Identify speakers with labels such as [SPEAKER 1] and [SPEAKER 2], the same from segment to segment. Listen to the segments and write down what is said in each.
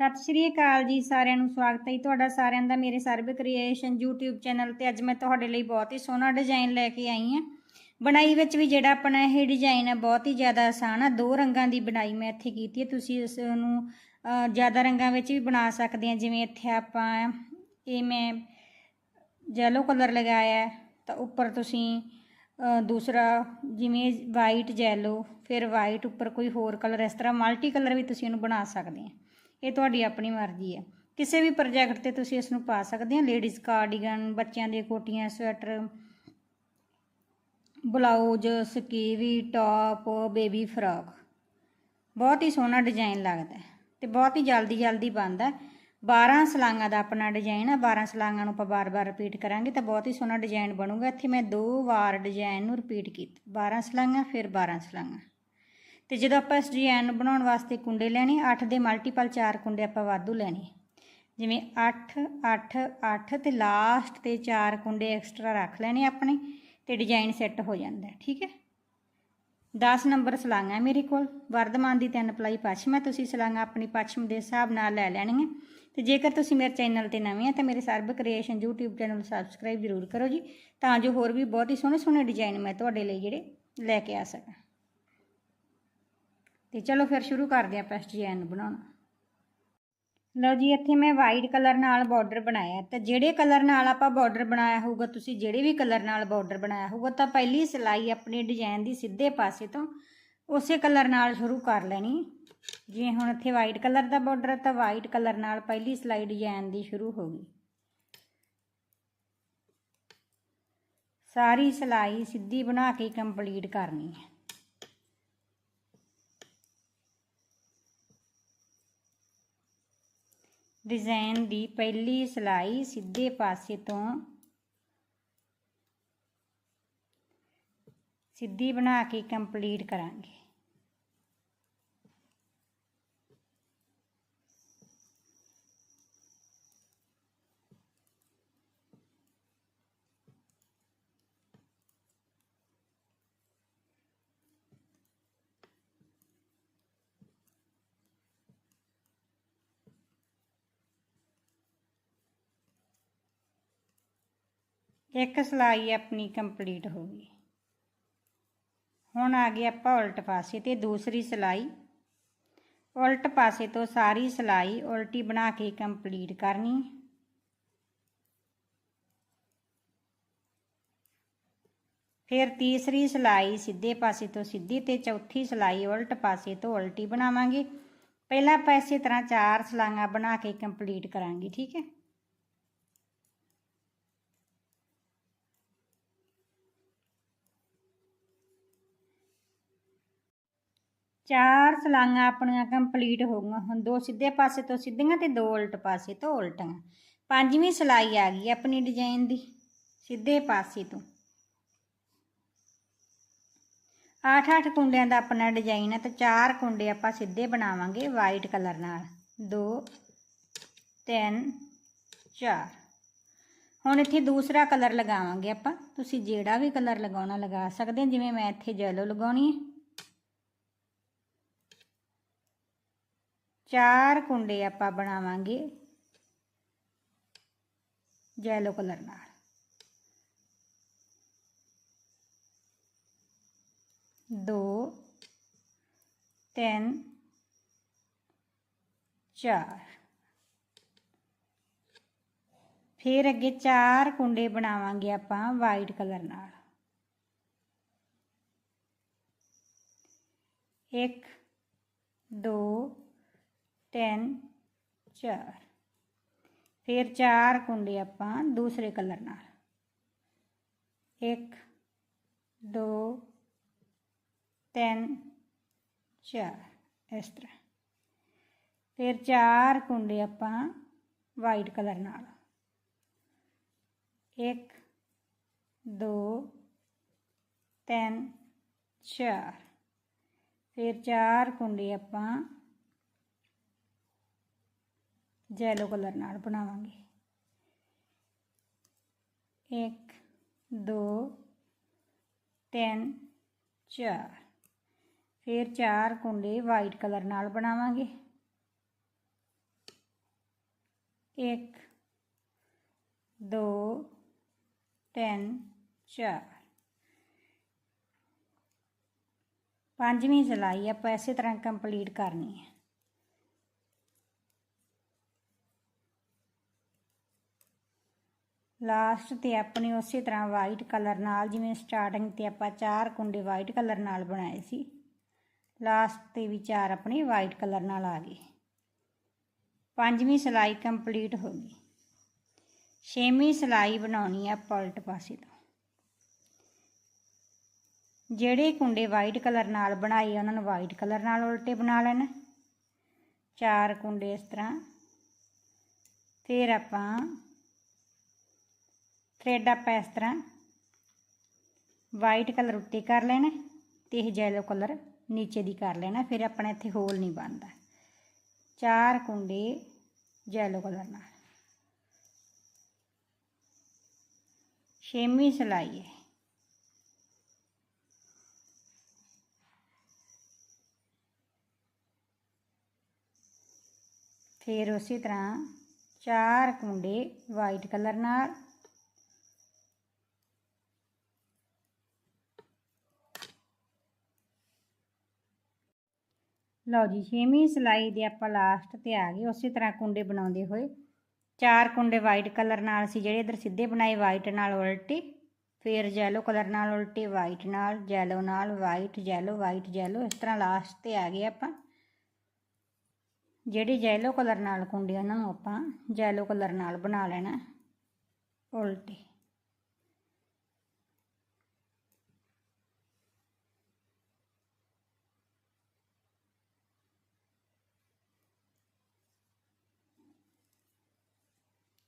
[SPEAKER 1] ਸਤਿ ਸ਼੍ਰੀ ਅਕਾਲ ਜੀ ਸਾਰਿਆਂ ਨੂੰ, ਸਵਾਗਤ ਹੈ ਜੀ ਤੁਹਾਡਾ ਸਾਰਿਆਂ ਦਾ ਮੇਰੇ ਸਰਬ ਕ੍ਰੀਏਸ਼ਨ YouTube ਚੈਨਲ ਤੇ। ਅੱਜ ਮੈਂ ਤੁਹਾਡੇ ਲਈ ਬਹੁਤ ਹੀ ਸੋਹਣਾ ਡਿਜ਼ਾਈਨ ਲੈ ਕੇ ਆਈ ਹਾਂ। ਬਣਾਈ ਵਿੱਚ ਵੀ ਜਿਹੜਾ ਆਪਣਾ ਇਹ ਡਿਜ਼ਾਈਨ ਹੈ ਬਹੁਤ ਹੀ ਜ਼ਿਆਦਾ ਆਸਾਨ ਆ। ਦੋ ਰੰਗਾਂ ਦੀ ਬਣਾਈ ਮੈਂ ਇੱਥੇ ਕੀਤੀ ਹੈ। ਤੁਸੀਂ ਇਸ ਨੂੰ ਜ਼ਿਆਦਾ ਰੰਗਾਂ ਵਿੱਚ ਵੀ ਬਣਾ ਸਕਦੇ ਆ ਜਿਵੇਂ ਇੱਥੇ ਆਪਾਂ, ਇਹ ਮੈਂ ਯੈਲੋ ਕਲਰ ਲਗਾਇਆ ਤਾਂ ਉੱਪਰ ਤੁਸੀਂ ਦੂਸਰਾ ਜਿਵੇਂ ਵਾਈਟ ਯੈਲੋ ਫਿਰ ਵਾਈਟ ਉੱਪਰ ਕੋਈ ਹੋਰ ਕਲਰ ਇਸ ਤਰ੍ਹਾਂ ਮਲਟੀ ਕਲਰ ਵੀ ਤੁਸੀਂ ਇਹਨੂੰ ਬਣਾ ਸਕਦੇ ਆ ਇਹ ਤੁਹਾਡੀ ਆਪਣੀ ਮਰਜ਼ੀ ਹੈ। ਕਿਸੇ ਵੀ ਪ੍ਰੋਜੈਕਟ ਤੇ ਤੁਸੀਂ ਇਸ ਨੂੰ ਪਾ ਸਕਦੇ ਹੋ। ਲੇਡੀਜ਼ ਕਾਰਡੀਗਨ ਬੱਚਿਆਂ ਦੀਆਂ ਕੋਟੀਆਂ sweater blouse skivvy top baby frock ਬਹੁਤ ਹੀ ਸੋਹਣਾ ਡਿਜ਼ਾਈਨ ਲੱਗਦਾ ਹੈ ਤੇ ਬਹੁਤ ਹੀ ਜਲਦੀ ਜਲਦੀ ਬਣਦਾ ਹੈ। 12 ਸਲਾਂਗਾ ਦਾ ਆਪਣਾ ਡਿਜ਼ਾਈਨ ਆ 12 ਸਲਾਂਗਾ ਨੂੰ ਆਪਾਂ ਬਾਰ-ਬਾਰ ਰਿਪੀਟ ਕਰਾਂਗੇ ਤਾਂ ਬਹੁਤ ਹੀ ਸੋਹਣਾ ਡਿਜ਼ਾਈਨ ਬਣੂਗਾ। ਇੱਥੇ ਮੈਂ ਦੋ ਵਾਰ ਡਿਜ਼ਾਈਨ ਨੂੰ ਰਿਪੀਟ ਕੀਤਾ। 12 ਸਲਾਂਗਾ, ਫਿਰ 12 ਸਲਾਂਗਾ। ਤੇ ਜਦੋਂ ਆਪਾਂ ਇਸ ਡਿਜ਼ਾਈਨ ਨੂੰ ਬਣਾਉਣ ਵਾਸਤੇ ਕੁੰਡੇ ਲੈਣੇ 8 ਦੇ ਮਲਟੀਪਲ 4 ਕੁੰਡੇ ਆਪਾਂ ਵਾਧੂ ਲੈਣੇ। ਜਿਵੇਂ 8 8 8 ਤੇ ਲਾਸਟ ਤੇ 4 ਕੁੰਡੇ ਐਕਸਟਰਾ ਰੱਖ ਲੈਣੇ ਆਪਣੇ ਤੇ ਡਿਜ਼ਾਈਨ ਸੈੱਟ ਹੋ ਜਾਂਦਾ, ਠੀਕ ਹੈ? 10 ਨੰਬਰ ਸਲਾਂਗਾ ਮੇਰੇ ਕੋਲ। ਵਰਧਮਾਨ ਦੀ ਤਿੰਨ ਪਲਾਈ ਪੱਛਮ ਹੈ, ਤੁਸੀਂ ਸਲਾਂਗਾ ਆਪਣੀ ਪੱਛਮ ਦੇ ਹਿਸਾਬ ਨਾਲ ਲੈ ਲੈਣੀਆਂ ਤੇ ਜੇਕਰ ਤੁਸੀਂ ਮੇਰੇ ਚੈਨਲ ਤੇ ਨਵੇਂ ਆ ਤਾਂ ਮੇਰੇ ਸਰਬ ਕ੍ਰੀਏਸ਼ਨ YouTube ਚੈਨਲ ਸਬਸਕ੍ਰਾਈਬ ਜ਼ਰੂਰ ਕਰੋ ਜੀ, ਤਾਂ ਜੋ ਹੋਰ ਵੀ ਬਹੁਤ ਹੀ ਸੋਹਣੇ ਸੋਹਣੇ ਡਿਜ਼ਾਈਨ ਮੈਂ ਤੁਹਾਡੇ ਲਈ ਜਿਹੜੇ ਲੈ ਕੇ ਆ ਸਕਾਂ। ਤੇ ਚਲੋ ਫਿਰ ਸ਼ੁਰੂ ਕਰਦੇ ਆਪਾਂ ਇਸ ਡਿਜ਼ਾਈਨ ਬਣਾਉਣਾ। ਲਓ ਜੀ, ਇੱਥੇ ਮੈਂ ਵਾਈਟ ਕਲਰ ਨਾਲ ਬਾਰਡਰ ਬਣਾਇਆ। ਤਾਂ ਜਿਹੜੇ ਕਲਰ ਨਾਲ ਆਪਾਂ ਬਾਰਡਰ ਬਣਾਇਆ ਹੋਊਗਾ, ਤੁਸੀਂ ਜਿਹੜੇ ਵੀ ਕਲਰ ਨਾਲ ਬਾਰਡਰ ਬਣਾਇਆ ਹੋਊਗਾ, ਤਾਂ ਪਹਿਲੀ ਸਿਲਾਈ ਆਪਣੇ ਡਿਜ਼ਾਈਨ ਦੀ ਸਿੱਧੇ ਪਾਸੇ ਤੋਂ ਉਸੇ ਕਲਰ ਨਾਲ ਸ਼ੁਰੂ ਕਰ ਲੈਣੀ। ਜਿਵੇਂ ਹੁਣ ਇੱਥੇ ਵਾਈਟ ਕਲਰ ਦਾ ਬਾਰਡਰ ਹੈ, ਤਾਂ ਵਾਈਟ ਕਲਰ ਨਾਲ ਪਹਿਲੀ ਸਿਲਾਈ ਡਿਜ਼ਾਈਨ ਦੀ ਸ਼ੁਰੂ ਹੋ ਗਈ। ਸਾਰੀ ਸਿਲਾਈ ਸਿੱਧੀ ਬਣਾ ਕੇ ਕੰਪਲੀਟ ਕਰਨੀ ਹੈ। ਡਿਜ਼ਾਈਨ ਦੀ ਪਹਿਲੀ ਸਿਲਾਈ ਸਿੱਧੇ ਪਾਸੇ ਤੋਂ ਸਿੱਧੀ ਬਣਾ ਕੇ ਕੰਪਲੀਟ ਕਰਾਂਗੇ। ਇੱਕ ਸਿਲਾਈ ਆਪਣੀ ਕੰਪਲੀਟ ਹੋ ਗਈ। ਹੁਣ ਆ ਗਏ ਆਪਾਂ ਉਲਟ ਪਾਸੇ ਤੇ ਦੂਸਰੀ ਸਿਲਾਈ। ਉਲਟ ਪਾਸੇ ਤੋਂ ਸਾਰੀ ਸਿਲਾਈ ਉਲਟੀ ਬਣਾ ਕੇ ਕੰਪਲੀਟ ਕਰਨੀ। ਫਿਰ ਤੀਸਰੀ ਸਿਲਾਈ ਸਿੱਧੇ ਪਾਸੇ ਤੋਂ ਸਿੱਧੀ ਤੇ ਚੌਥੀ ਸਿਲਾਈ ਉਲਟ ਪਾਸੇ ਤੋਂ ਉਲਟੀ ਬਣਾਵਾਂਗੇ। ਪਹਿਲਾਂ ਆਪਾਂ ਇਸੇ ਤਰ੍ਹਾਂ ਚਾਰ ਸਲਾਈਆਂ ਬਣਾ ਕੇ ਕੰਪਲੀਟ ਕਰਾਂਗੇ, ਠੀਕ ਹੈ? ਚਾਰ ਸਲਾਈਆਂ ਆਪਣੀਆਂ ਕੰਪਲੀਟ ਹੋ ਗਈਆਂ ਹੁਣ ਦੋ ਸਿੱਧੇ ਪਾਸੇ ਤੋਂ ਸਿੱਧੀਆਂ ਤੇ ਦੋ ਉਲਟ ਪਾਸੇ ਤੋਂ ਉਲਟੀਆਂ। ਪੰਜਵੀਂ ਸਿਲਾਈ ਆ ਗਈ ਆਪਣੀ ਡਿਜ਼ਾਈਨ ਦੀ, ਸਿੱਧੇ ਪਾਸੇ ਤੋਂ। ਅੱਠ ਅੱਠ ਕੁੰਡਿਆਂ ਦਾ ਆਪਣਾ ਡਿਜ਼ਾਈਨ ਹੈ ਤਾਂ ਚਾਰ ਕੁੰਡੇ ਆਪਾਂ ਸਿੱਧੇ ਬਣਾਵਾਂਗੇ ਵਾਈਟ ਕਲਰ ਨਾਲ। 2 3 4 ਹੁਣ ਇੱਥੇ ਦੂਸਰਾ ਕਲਰ ਲਗਾਵਾਂਗੇ ਆਪਾਂ। ਤੁਸੀਂ ਜਿਹੜਾ ਵੀ ਕਲਰ ਲਗਾਉਣਾ ਲਗਾ ਸਕਦੇ ਜਿਵੇਂ ਮੈਂ ਇੱਥੇ ਜੈਲੋ ਲਗਾਉਣੀ ਹੈ। ਚਾਰ ਕੁੰਡੇ ਆਪਾਂ ਬਣਾਵਾਂਗੇ ਯੈਲੋ ਕਲਰ ਨਾਲ ਦੋ ਤਿੰਨ ਚਾਰ ਫਿਰ ਅੱਗੇ ਚਾਰ ਕੁੰਡੇ ਬਣਾਵਾਂਗੇ ਆਪਾਂ ਵਾਈਟ ਕਲਰ ਨਾਲ ਇੱਕ ਦੋ ਤਿੰਨ ਚਾਰ ਫਿਰ ਚਾਰ ਕੁੰਡੇ ਆਪਾਂ ਦੂਸਰੇ ਕਲਰ ਨਾਲ ਇੱਕ ਦੋ ਤਿੰਨ ਚਾਰ ਇਸ ਤਰ੍ਹਾਂ ਫਿਰ ਚਾਰ ਕੁੰਡੇ ਆਪਾਂ ਵਾਈਟ ਕਲਰ ਨਾਲ ਇੱਕ ਦੋ ਤਿੰਨ ਚਾਰ ਫਿਰ ਚਾਰ ਕੁੰਡੇ ਆਪਾਂ ਯੈਲੋ ਕਲਰ ਨਾਲ ਬਣਾਵਾਂਗੇ ਇੱਕ ਦੋ ਤਿੰਨ ਚਾਰ ਫਿਰ ਚਾਰ ਕੁੰਡੇ ਵਾਈਟ ਕਲਰ ਨਾਲ ਬਣਾਵਾਂਗੇ ਇੱਕ ਦੋ ਤਿੰਨ ਚਾਰ ਪੰਜਵੀਂ ਸਿਲਾਈ ਆਪਾਂ ਇਸੇ ਤਰ੍ਹਾਂ ਕੰਪਲੀਟ ਕਰਨੀ ਹੈ। ਲਾਸਟ ਤੇ ਆਪਣੀ ਉਸੇ ਤਰ੍ਹਾਂ ਵਾਈਟ ਕਲਰ ਨਾਲ, ਜਿਵੇਂ ਸਟਾਰਟਿੰਗ ਤੇ ਆਪਾਂ ਚਾਰ ਕੁੰਡੇ ਵਾਈਟ ਕਲਰ ਨਾਲ ਬਣਾਏ ਸੀ। ਲਾਸਟ ਤੇ ਵੀ ਚਾਰ ਆਪਣੇ ਵਾਈਟ ਕਲਰ ਨਾਲ ਆ ਗਏ। ਪੰਜਵੀਂ ਸਿਲਾਈ ਕੰਪਲੀਟ ਹੋ ਗਈ। ਛੇਵੀਂ ਸਿਲਾਈ ਬਣਾਉਣੀ ਆ ਪਲਟ ਪਾਸੇ ਤੋਂ। ਜਿਹੜੇ ਕੁੰਡੇ ਵਾਈਟ ਕਲਰ ਨਾਲ ਬਣਾਏ, ਉਹਨਾਂ ਨੂੰ ਵਾਈਟ ਕਲਰ ਨਾਲ ਉਲਟੇ ਬਣਾ ਲੈਣਾ। ਚਾਰ ਕੁੰਡੇ ਇਸ ਤਰ੍ਹਾਂ। ਫਿਰ ਆਪਾਂ ਥ੍ਰੈਡ ਆਪਾਂ ਇਸ ਤਰ੍ਹਾਂ ਵਾਈਟ ਕਲਰ ਉੱਤੇ ਕਰ ਲੈਣਾ ਤੇ ਇਹ ਜੈਲੋ ਕਲਰ ਨੀਚੇ ਦੀ ਕਰ ਲੈਣਾ ਫਿਰ ਆਪਣਾ ਇੱਥੇ ਹੋਲ ਨਹੀਂ ਬਣਦਾ ਚਾਰ ਕੁੰਡੇ ਜੈਲੋ ਕਲਰ ਨਾਲ ਛੇਵੀਂ ਸਿਲਾਈ ਹੈ ਫਿਰ ਉਸੇ ਤਰ੍ਹਾਂ ਚਾਰ ਕੁੰਡੇ ਵਾਈਟ ਕਲਰ ਨਾਲ ਲਓ ਜੀ, ਛੇਵੀਂ ਸਿਲਾਈ ਦੇ ਆਪਾਂ ਲਾਸਟ ਤੇ ਆ ਗਏ। ਉਸੇ ਤਰ੍ਹਾਂ ਕੁੰਡੇ ਬਣਾਉਂਦੇ ਹੋਏ। ਚਾਰ ਕੁੰਡੇ ਵਾਈਟ ਕਲਰ ਨਾਲ ਸੀ ਜਿਹੜੇ, ਇਧਰ ਸਿੱਧੇ ਬਣਾਏ ਵਾਈਟ ਨਾਲ ਉਲਟੇ, ਫਿਰ ਜੈਲੋ ਕਲਰ ਨਾਲ ਉਲਟੇ ਵਾਈਟ ਨਾਲ ਜੈਲੋ ਨਾਲ ਵਾਈਟ ਜੈਲੋ ਵਾਈਟ ਜੈਲੋ ਇਸ ਤਰ੍ਹਾਂ ਲਾਸਟ ਤੇ ਆ ਗਏ ਆਪਾਂ। ਜਿਹੜੇ ਜੈਲੋ ਕਲਰ ਨਾਲ ਕੁੰਡੇ ਉਹਨਾਂ ਨੂੰ ਆਪਾਂ ਜੈਲੋ ਕਲਰ ਨਾਲ ਬਣਾ ਲੈਣਾ, ਉਲਟੇ।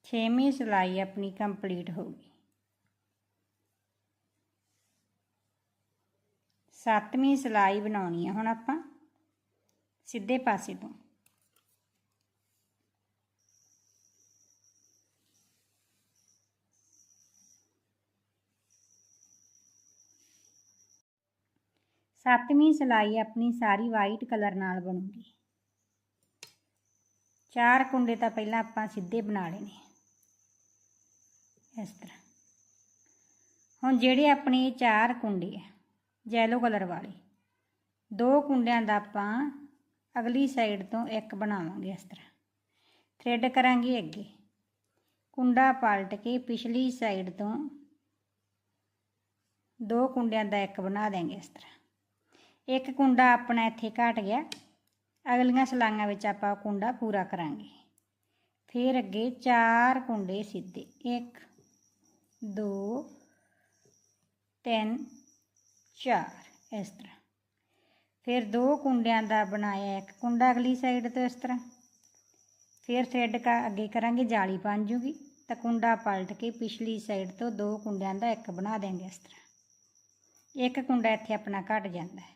[SPEAKER 1] ਛੇਵੀਂ ਸਿਲਾਈ ਆਪਣੀ ਕੰਪਲੀਟ ਹੋ ਗਈ ਸੱਤਵੀਂ ਸਿਲਾਈ ਬਣਾਉਣੀ ਹੈ ਹੁਣ ਆਪਾਂ ਸਿੱਧੇ ਪਾਸੇ ਤੋਂ ਸੱਤਵੀਂ ਸਿਲਾਈ ਆਪਣੀ ਸਾਰੀ ਵਾਈਟ ਕਲਰ ਨਾਲ ਬਣੂਗੀ ਚਾਰ ਕੁੰਡੇ ਤਾਂ ਪਹਿਲਾਂ ਆਪਾਂ ਸਿੱਧੇ ਬਣਾ ਲੈਣੇ ਇਸ ਤਰ੍ਹਾਂ। ਹੁਣ ਜਿਹੜੇ ਆਪਣੇ ਚਾਰ ਕੁੰਡੇ ਆ ਜੈਲੋ ਕਲਰ ਵਾਲੀ, ਦੋ ਕੁੰਡਿਆਂ ਦਾ ਆਪਾਂ ਅਗਲੀ ਸਾਈਡ ਤੋਂ ਇੱਕ ਬਣਾਵਾਂਗੇ ਇਸ ਤਰ੍ਹਾਂ। ਥ੍ਰੈਡ ਕਰਾਂਗੇ ਅੱਗੇ। ਕੁੰਡਾ ਪਲਟ ਕੇ ਪਿਛਲੀ ਸਾਈਡ ਤੋਂ ਦੋ ਕੁੰਡਿਆਂ ਦਾ ਇੱਕ ਬਣਾ ਦੇਂਗੇ ਇਸ ਤਰ੍ਹਾਂ। ਇੱਕ ਕੁੰਡਾ ਆਪਣਾ ਇੱਥੇ ਘਟ ਗਿਆ, ਅਗਲੀਆਂ ਸਲਾਈਆਂ ਵਿੱਚ ਆਪਾਂ ਕੁੰਡਾ ਪੂਰਾ ਕਰਾਂਗੇ। ਫਿਰ ਅੱਗੇ ਚਾਰ ਕੁੰਡੇ ਸਿੱਧੇ 1 2 3 4 ਇਸ ਤਰ੍ਹਾਂ। ਫਿਰ ਦੋ ਕੁੰਡਿਆਂ ਦਾ ਬਣਾਇਆ ਇੱਕ ਕੁੰਡਾ ਅਗਲੀ ਸਾਈਡ ਤੋਂ ਇਸ ਤਰ੍ਹਾਂ। ਫਿਰ ਥ੍ਰੈਡ ਕਾ ਅੱਗੇ ਕਰਾਂਗੇ, ਜਾਲੀ ਬਣ ਜੂਗੀ। ਤਾਂ ਕੁੰਡਾ ਪਲਟ ਕੇ ਪਿਛਲੀ ਸਾਈਡ ਤੋਂ ਦੋ ਕੁੰਡਿਆਂ ਦਾ ਇੱਕ ਬਣਾ ਦੇਂਗੇ ਇਸ ਤਰ੍ਹਾਂ। ਇੱਕ ਕੁੰਡਾ ਇੱਥੇ ਆਪਣਾ ਘਟ ਜਾਂਦਾ ਹੈ।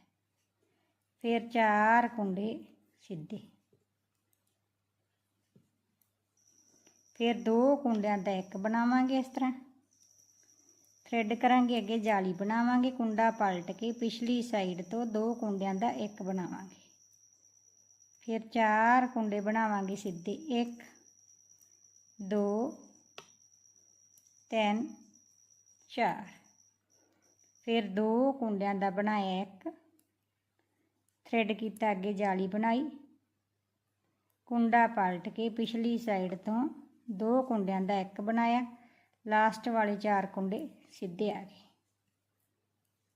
[SPEAKER 1] ਫਿਰ ਚਾਰ ਕੁੰਡੇ ਸਿੱਧੇ। ਫਿਰ ਦੋ ਕੁੰਡਿਆਂ ਦਾ ਇੱਕ ਬਣਾਵਾਂਗੇ ਇਸ ਤਰ੍ਹਾਂ। ਥਰੈਡ ਕਰਾਂਗੇ, ਅੱਗੇ ਜਾਲੀ ਬਣਾਵਾਂਗੇ, ਕੁੰਡਾ ਪਲਟ ਕੇ ਪਿਛਲੀ ਸਾਈਡ ਤੋਂ ਦੋ ਕੁੰਡਿਆਂ ਦਾ ਇੱਕ ਬਣਾਵਾਂਗੇ। ਫਿਰ ਚਾਰ ਕੁੰਡੇ ਬਣਾਵਾਂਗੇ ਸਿੱਧੇ 1 2 3 4 ਫਿਰ ਦੋ ਕੁੰਡਿਆਂ ਦਾ ਬਣਾਇਆ ਇੱਕ, ਥਰੈਡ ਕੀਤਾ, ਅੱਗੇ ਜਾਲੀ ਬਣਾਈ। ਕੁੰਡਾ ਪਲਟ ਕੇ ਪਿਛਲੀ ਸਾਈਡ ਤੋਂ ਦੋ ਕੁੰਡਿਆਂ ਦਾ ਇੱਕ ਬਣਾਇਆ। ਲਾਸਟ ਵਾਲੇ ਚਾਰ ਕੁੰਡੇ ਸਿੱਧੇ ਆ ਗਏ।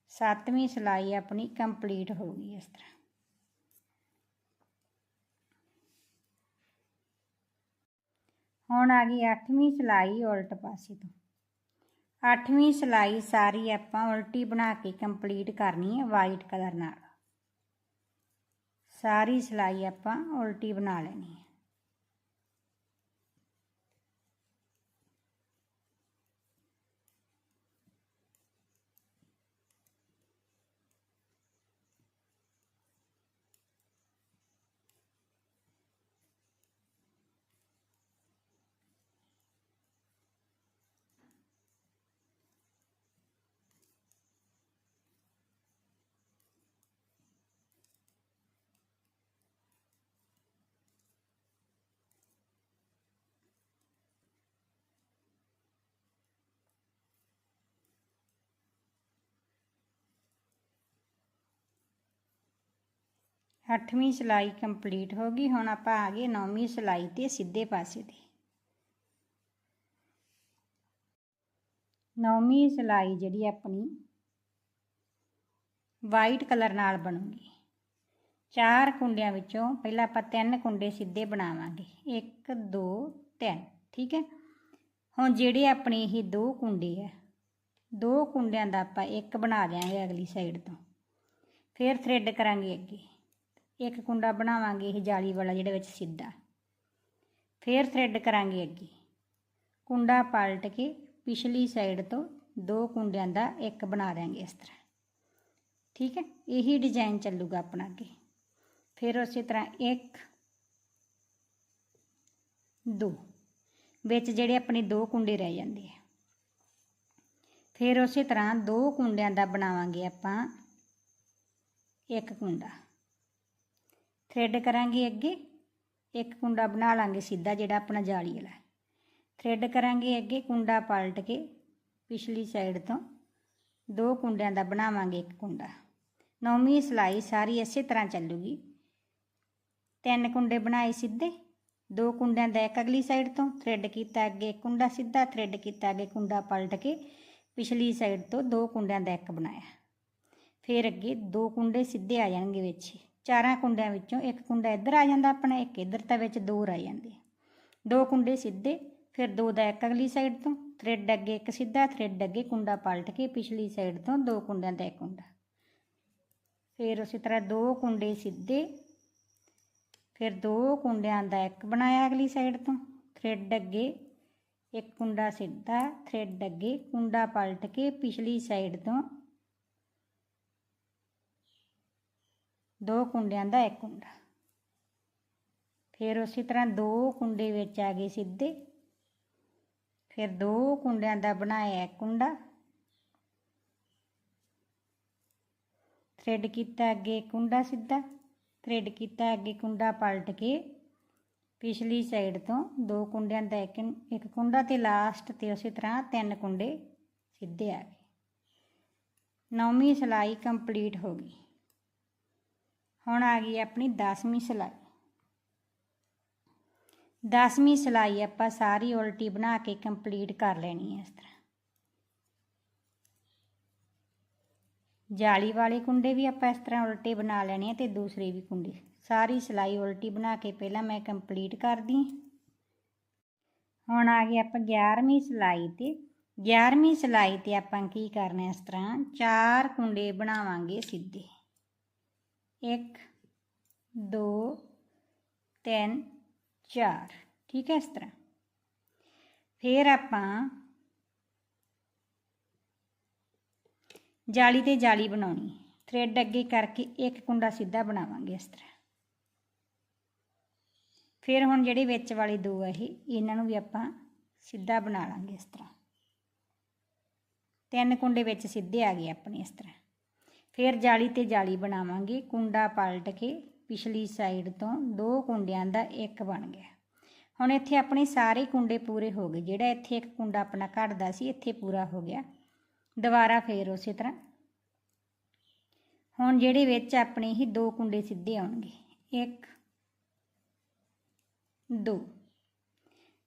[SPEAKER 1] ਸੱਤਵੀਂ ਸਿਲਾਈ ਆਪਣੀ ਕੰਪਲੀਟ ਹੋ ਗਈ ਇਸ ਤਰ੍ਹਾਂ। ਹੁਣ ਆ ਗਈ 8ਵੀਂ ਸਿਲਾਈ ਉਲਟ ਪਾਸੇ ਤੋਂ। 8ਵੀਂ ਸਿਲਾਈ ਸਾਰੀ ਆਪਾਂ ਉਲਟੀ ਬਣਾ ਕੇ ਕੰਪਲੀਟ ਕਰਨੀ ਹੈ ਵਾਈਟ ਕਲਰ ਨਾਲ। ਸਾਰੀ ਸਿਲਾਈ ਆਪਾਂ ਉਲਟੀ ਬਣਾ ਲੈਣੀ ਹੈ। ਅੱਠਵੀਂ ਸਿਲਾਈ ਕੰਪਲੀਟ ਹੋ ਗਈ, ਹੁਣ ਆਪਾਂ ਆ ਗਏ ਨੌਵੀਂ ਸਿਲਾਈ ਤੇ ਸਿੱਧੇ ਪਾਸੇ ਤੇ। ਨੌਵੀਂ ਸਿਲਾਈ ਜਿਹੜੀ ਆਪਣੀ ਵਾਈਟ ਕਲਰ ਨਾਲ ਬਣੂਗੀ। ਚਾਰ ਕੁੰਡਿਆਂ ਵਿੱਚੋਂ ਪਹਿਲਾਂ ਆਪਾਂ ਤਿੰਨ ਕੁੰਡੇ ਸਿੱਧੇ ਬਣਾਵਾਂਗੇ। 1 2 3 ਠੀਕ ਹੈ? ਹੁਣ ਜਿਹੜੇ ਆਪਣੇ ਇਹ ਦੋ ਕੁੰਡੇ ਆ, ਦੋ ਕੁੰਡਿਆਂ ਦਾ ਆਪਾਂ ਇੱਕ ਬਣਾ ਦਿਆਂਗੇ ਅਗਲੀ ਸਾਈਡ ਤੋਂ। ਫਿਰ ਥ੍ਰੈਡ ਕਰਾਂਗੇ ਅੱਗੇ। ਇੱਕ ਕੁੰਡਾ ਬਣਾਵਾਂਗੇ ਇਹ ਜਾਲੀ ਵਾਲਾ ਜਿਹੜਾ ਵਿੱਚ ਸਿੱਧਾ। ਫਿਰ ਥ੍ਰੈਡ ਕਰਾਂਗੇ ਅੱਗੇ। ਕੁੰਡਾ ਪਲਟ ਕੇ ਪਿਛਲੀ ਸਾਈਡ ਤੋਂ ਦੋ ਕੁੰਡਿਆਂ ਦਾ ਇੱਕ ਬਣਾ ਦਿਆਂਗੇ ਇਸ ਤਰ੍ਹਾਂ। ਠੀਕ ਹੈ? ਇਹੀ ਡਿਜ਼ਾਈਨ ਚੱਲੂਗਾ ਆਪਣਾ ਅੱਗੇ। ਫਿਰ ਉਸੇ ਤਰ੍ਹਾਂ 1 2 ਵਿੱਚ ਜਿਹੜੇ ਆਪਣੇ ਦੋ ਕੁੰਡੇ ਰਹਿ ਜਾਂਦੇ ਆ। ਫਿਰ ਉਸੇ ਤਰ੍ਹਾਂ ਦੋ ਕੁੰਡਿਆਂ ਦਾ ਬਣਾਵਾਂਗੇ ਆਪਾਂ ਇੱਕ ਕੁੰਡਾ। ਥ੍ਰੈਡ ਕਰਾਂਗੇ ਅੱਗੇ। ਇੱਕ ਕੁੰਡਾ ਬਣਾ ਲਾਂਗੇ ਸਿੱਧਾ, ਜਿਹੜਾ ਆਪਣਾ ਜਾਲੀ ਵਾਲਾ ਥ੍ਰੈਡ ਕਰਾਂਗੇ ਅੱਗੇ ਕੁੰਡਾ ਪਲਟ ਕੇ ਪਿਛਲੀ ਸਾਈਡ ਤੋਂ। ਦੋ ਕੁੰਡਿਆਂ ਦਾ ਬਣਾਵਾਂਗੇ ਇੱਕ ਕੁੰਡਾ। ਨੌਵੀਂ ਸਿਲਾਈ ਸਾਰੀ ਇਸੇ ਤਰ੍ਹਾਂ ਚੱਲੂਗੀ। ਤਿੰਨ ਕੁੰਡੇ ਬਣਾਏ ਸਿੱਧੇ। ਦੋ ਕੁੰਡਿਆਂ ਦਾ ਇੱਕ ਅਗਲੀ ਸਾਈਡ ਤੋਂ। ਥ੍ਰੈਡ ਕੀਤਾ ਅੱਗੇ ਕੁੰਡਾ ਸਿੱਧਾ ਥ੍ਰੈਡ ਕੀਤਾ ਅੱਗੇ ਕੁੰਡਾ ਪਲਟ ਕੇ ਪਿਛਲੀ ਸਾਈਡ ਤੋਂ ਦੋ ਕੁੰਡਿਆਂ ਦਾ ਇੱਕ ਬਣਾਇਆ। ਫਿਰ ਅੱਗੇ ਦੋ ਕੁੰਡੇ ਸਿੱਧੇ ਆ ਜਾਣਗੇ ਵਿੱਚ। ਚਾਰਾਂ ਕੁੰਡਿਆਂ ਵਿੱਚੋਂ ਇੱਕ ਕੁੰਡਾ ਇੱਧਰ ਆ ਜਾਂਦਾ ਆਪਣਾ, ਇੱਕ ਇੱਧਰ ਤਾਂ ਵਿੱਚ ਦੋ ਰਹਿ ਜਾਂਦੇ ਦੋ ਕੁੰਡੇ ਸਿੱਧੇ, ਫਿਰ ਦੋ ਦਾ ਇੱਕ ਅਗਲੀ ਸਾਈਡ ਤੋਂ ਥ੍ਰੈਡ ਅੱਗੇ ਇੱਕ ਸਿੱਧਾ ਥ੍ਰੈਡ ਅੱਗੇ ਕੁੰਡਾ ਪਲਟ ਕੇ ਪਿਛਲੀ ਸਾਈਡ ਤੋਂ ਦੋ ਕੁੰਡਿਆਂ ਦਾ ਇੱਕ ਕੁੰਡਾ। ਫਿਰ ਉਸੇ ਤਰ੍ਹਾਂ ਦੋ ਕੁੰਡੇ ਸਿੱਧੇ, ਫਿਰ ਦੋ ਕੁੰਡਿਆਂ ਦਾ ਇੱਕ ਬਣਾਇਆ ਅਗਲੀ ਸਾਈਡ ਤੋਂ ਥ੍ਰੈਡ ਅੱਗੇ ਇੱਕ ਕੁੰਡਾ ਸਿੱਧਾ ਥ੍ਰੈਡ ਅੱਗੇ ਕੁੰਡਾ ਪਲਟ ਕੇ ਪਿਛਲੀ ਸਾਈਡ ਤੋਂ ਦੋ ਕੁੰਡਿਆਂ ਦਾ ਇੱਕ ਕੁੰਡਾ। ਫਿਰ ਉਸੇ ਤਰ੍ਹਾਂ ਦੋ ਕੁੰਡੇ ਵਿੱਚ ਆ ਗਏ ਸਿੱਧੇ। ਫਿਰ ਦੋ ਕੁੰਡਿਆਂ ਦਾ ਬਣਾਇਆ ਇੱਕ ਕੁੰਡਾ। ਥ੍ਰੈਡ ਕੀਤਾ ਅੱਗੇ ਕੁੰਡਾ ਸਿੱਧਾ। ਥ੍ਰੈਡ ਕੀਤਾ ਅੱਗੇ ਕੁੰਡਾ ਪਲਟ ਕੇ ਪਿਛਲੀ ਸਾਈਡ ਤੋਂ ਦੋ ਕੁੰਡਿਆਂ ਦਾ ਇੱਕ ਇੱਕ ਕੁੰਡਾ ਤੇ ਲਾਸਟ ਤੇ ਉਸੇ ਤਰ੍ਹਾਂ ਤਿੰਨ ਕੁੰਡੇ ਸਿੱਧੇ ਆ ਗਏ। ਨੌਵੀਂ ਸਿਲਾਈ ਕੰਪਲੀਟ ਹੋ ਗਈ। ਹੁਣ ਆ ਗਈ ਆਪਣੀ 10ਵੀਂ ਸਿਲਾਈ। 10ਵੀਂ ਸਿਲਾਈ ਆਪਾਂ ਸਾਰੀ ਉਲਟੀ ਬਣਾ ਕੇ ਕੰਪਲੀਟ ਕਰ ਲੈਣੀ ਹੈ ਇਸ ਤਰ੍ਹਾਂ। ਜਾਲੀ ਵਾਲੇ ਕੁੰਡੇ ਵੀ ਆਪਾਂ ਇਸ ਤਰ੍ਹਾਂ ਉਲਟੇ ਬਣਾ ਲੈਣੇ ਆ ਤੇ ਦੂਸਰੇ ਵੀ ਕੁੰਡੇ। ਸਾਰੀ ਸਿਲਾਈ ਉਲਟੀ ਬਣਾ ਕੇ ਪਹਿਲਾਂ ਮੈਂ ਕੰਪਲੀਟ ਕਰਦੀ ਹੁਣ ਆ ਗਏ ਆਪਾਂ 11ਵੀਂ ਸਿਲਾਈ ਤੇ। 11ਵੀਂ ਸਿਲਾਈ ਤੇ ਆਪਾਂ ਕੀ ਕਰਨਾ ਇਸ ਤਰ੍ਹਾਂ ਚਾਰ ਕੁੰਡੇ ਬਣਾਵਾਂਗੇ ਸਿੱਧੇ। 1 2 3 4 ਠੀਕ ਹੈ ਇਸ ਤਰ੍ਹਾਂ ਫਿਰ ਆਪਾਂ ਜਾਲੀ ਤੇ ਜਾਲੀ ਬਣਾਉਣੀ ਥ੍ਰੈਡ ਅੱਗੇ ਕਰਕੇ ਇੱਕ ਕੁੰਡਾ ਸਿੱਧਾ ਬਣਾਵਾਂਗੇ ਇਸ ਤਰ੍ਹਾਂ ਫਿਰ ਹੁਣ ਜਿਹੜੇ ਵਿੱਚ ਵਾਲੇ ਦੋ ਆ ਇਹ ਇਹਨਾਂ ਨੂੰ ਵੀ ਆਪਾਂ ਸਿੱਧਾ ਬਣਾ ਲਾਂਗੇ ਇਸ ਤਰ੍ਹਾਂ ਤਿੰਨ ਕੁੰਡੇ ਵਿੱਚ ਸਿੱਧੇ ਆ ਗਏ ਆਪਣੇ ਇਸ ਤਰ੍ਹਾਂ ਫਿਰ ਜਾਲੀ ਤੇ ਜਾਲੀ ਬਣਾਵਾਂਗੇ, ਕੁੰਡਾ ਪਲਟ ਕੇ ਪਿਛਲੀ ਸਾਈਡ ਤੋਂ ਦੋ ਕੁੰਡਿਆਂ ਦਾ ਇੱਕ ਬਣ ਗਿਆ। ਹੁਣ ਇੱਥੇ ਆਪਣੇ ਸਾਰੇ ਕੁੰਡੇ ਪੂਰੇ ਹੋ ਗਏ, ਜਿਹੜਾ ਇੱਥੇ ਇੱਕ ਕੁੰਡਾ ਆਪਣਾ ਘਟਦਾ ਸੀ, ਇੱਥੇ ਪੂਰਾ ਹੋ ਗਿਆ। ਦੁਬਾਰਾ ਫੇਰ ਉਸੇ ਤਰ੍ਹਾਂ। ਹੁਣ ਜਿਹੜੇ ਵਿੱਚ ਆਪਣੇ ਹੀ ਦੋ ਕੁੰਡੇ ਸਿੱਧੇ ਆਉਣਗੇ 1 2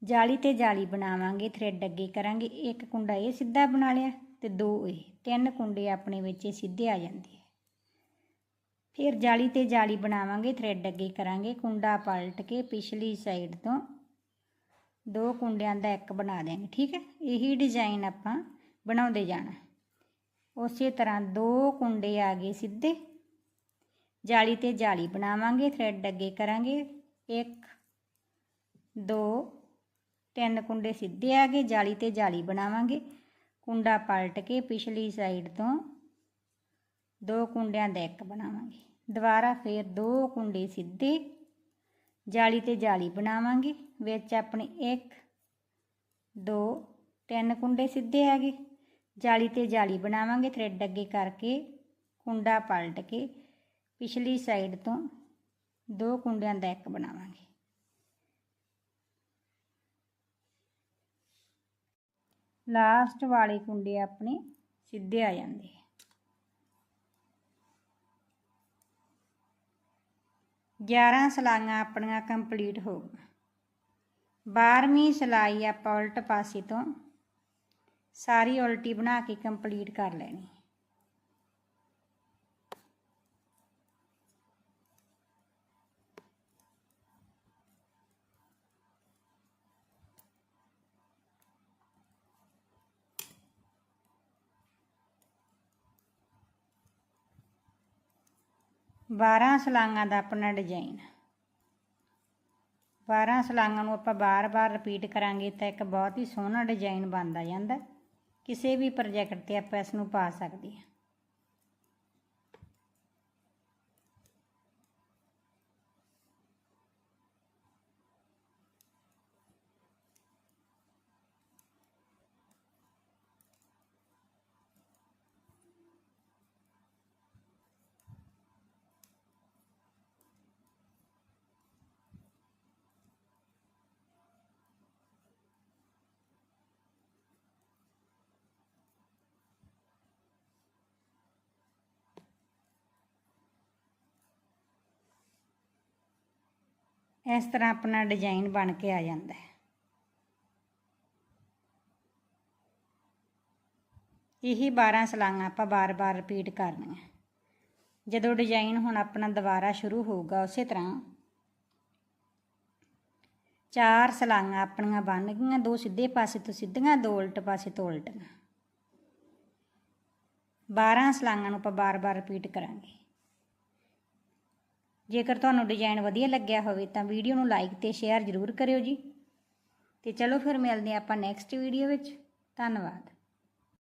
[SPEAKER 1] ਜਾਲੀ ਤੇ ਜਾਲੀ ਬਣਾਵਾਂਗੇ ਥ੍ਰੈਡ ਅੱਗੇ ਕਰਾਂਗੇ, ਇੱਕ ਕੁੰਡਾ ਇਹ ਸਿੱਧਾ ਬਣਾ ਲਿਆ। ਤੇ ਦੋ ਇਹ ਤਿੰਨ ਕੁੰਡੇ ਆਪਣੇ ਵਿੱਚ ਸਿੱਧੇ ਆ ਜਾਂਦੇ ਆ। ਫਿਰ ਜਾਲੀ ਤੇ ਜਾਲੀ ਬਣਾਵਾਂਗੇ ਥ੍ਰੈਡ ਅੱਗੇ ਕਰਾਂਗੇ। ਕੁੰਡਾ ਪਲਟ ਕੇ ਪਿਛਲੀ ਸਾਈਡ ਤੋਂ ਦੋ ਕੁੰਡਿਆਂ ਦਾ ਇੱਕ ਬਣਾ ਦੇਵਾਂਗੇ ਠੀਕ ਹੈ? ਇਹੀ ਡਿਜ਼ਾਈਨ ਆਪਾਂ ਬਣਾਉਂਦੇ ਜਾਣਾ। ਉਸੇ ਤਰ੍ਹਾਂ ਦੋ ਕੁੰਡੇ ਆ ਗਏ ਸਿੱਧੇ। ਜਾਲੀ ਤੇ ਜਾਲੀ ਬਣਾਵਾਂਗੇ ਥ੍ਰੈਡ ਅੱਗੇ ਕਰਾਂਗੇ। 1 2 ਤਿੰਨ ਕੁੰਡੇ ਸਿੱਧੇ ਆ ਗਏ। ਜਾਲੀ ਤੇ ਜਾਲੀ ਬਣਾਵਾਂਗੇ। ਕੁੰਡਾ ਪਲਟ ਕੇ ਪਿਛਲੀ ਸਾਈਡ ਤੋਂ ਦੋ ਕੁੰਡਿਆਂ ਦਾ ਇੱਕ ਬਣਾਵਾਂਗੇ। ਦੁਬਾਰਾ ਫੇਰ ਦੋ ਕੁੰਡੇ ਸਿੱਧੇ ਜਾਲੀ ਤੇ ਜਾਲੀ ਬਣਾਵਾਂਗੇ, ਵਿੱਚ ਆਪਣੇ 1 2 ਤਿੰਨ ਕੁੰਡੇ ਸਿੱਧੇ ਹੈਗੇ। ਜਾਲੀ ਤੇ ਜਾਲੀ ਬਣਾਵਾਂਗੇ ਥ੍ਰੈਡ ਅੱਗੇ ਕਰਕੇ ਕੁੰਡਾ ਪਲਟ ਕੇ ਪਿਛਲੀ ਸਾਈਡ ਤੋਂ ਦੋ ਕੁੰਡਿਆਂ ਦਾ ਇੱਕ ਬਣਾਵਾਂਗੇ। ਲਾਸਟ ਵਾਲੇ ਕੁੰਡੇ ਆਪਣੇ ਸਿੱਧੇ ਆ ਜਾਂਦੇ 11 ਸਲਾਈਆਂ ਆਪਣੀਆਂ ਕੰਪਲੀਟ ਹੋ ਗਈਆਂ। 12ਵੀਂ ਸਲਾਈ ਆਪਾਂ ਉਲਟ ਪਾਸੇ ਤੋਂ ਸਾਰੀ ਉਲਟੀ ਬਣਾ ਕੇ ਕੰਪਲੀਟ ਕਰ ਲੈਣੀ। ਬਾਰਾਂ ਸਲਾਂਗਾਂ ਦਾ ਆਪਣਾ ਡਿਜ਼ਾਈਨ 12 ਸਲਾਂਗਾਂ ਨੂੰ ਆਪਾਂ ਬਾਰ-ਬਾਰ ਰਿਪੀਟ ਕਰਾਂਗੇ ਤਾਂ ਇੱਕ ਬਹੁਤ ਹੀ ਸੋਹਣਾ ਡਿਜ਼ਾਈਨ ਬਣਦਾ ਜਾਂਦਾ। ਕਿਸੇ ਵੀ ਪ੍ਰੋਜੈਕਟ ਤੇ ਆਪਾਂ ਇਸ ਨੂੰ ਪਾ ਸਕਦੇ ਹਾਂ। ਇਸ ਤਰ੍ਹਾਂ ਆਪਣਾ ਡਿਜ਼ਾਈਨ ਬਣ ਕੇ ਆ ਜਾਂਦਾ ਹੈ। ਇਹੀ 12 ਸਲਾਈਆਂ ਆਪਾਂ ਬਾਰ-ਬਾਰ ਰਿਪੀਟ ਕਰਨੀਆਂ। ਜਦੋਂ ਡਿਜ਼ਾਈਨ ਹੁਣ ਆਪਣਾ ਦੁਬਾਰਾ ਸ਼ੁਰੂ ਹੋਊਗਾ, ਉਸੇ ਤਰ੍ਹਾਂ ਚਾਰ ਸਲਾਈਆਂ ਆਪਣੀਆਂ ਬਣ ਗਈਆਂ, ਦੋ ਸਿੱਧੇ ਪਾਸੇ ਤੋਂ ਸਿੱਧੀਆਂ, ਦੋ ਉਲਟ ਪਾਸੇ ਤੋਂ ਉਲਟੀਆਂ। 12 ਸਲਾਈਆਂ ਨੂੰ ਆਪਾਂ ਬਾਰ-ਬਾਰ ਰਿਪੀਟ ਕਰਾਂਗੇ। ਜੇਕਰ ਤੁਹਾਨੂੰ ਡਿਜ਼ਾਈਨ ਵਧੀਆ ਲੱਗਿਆ ਹੋਵੇ ਤਾਂ ਵੀਡੀਓ ਨੂੰ ਲਾਈਕ ਤੇ ਸ਼ੇਅਰ ਜ਼ਰੂਰ ਕਰਿਓ ਜੀ। ਤੇ ਚਲੋ ਫਿਰ ਮਿਲਦੇ ਹਾਂ ਆਪਾਂ ਨੈਕਸਟ ਵੀਡੀਓ ਵਿੱਚ। ਧੰਨਵਾਦ।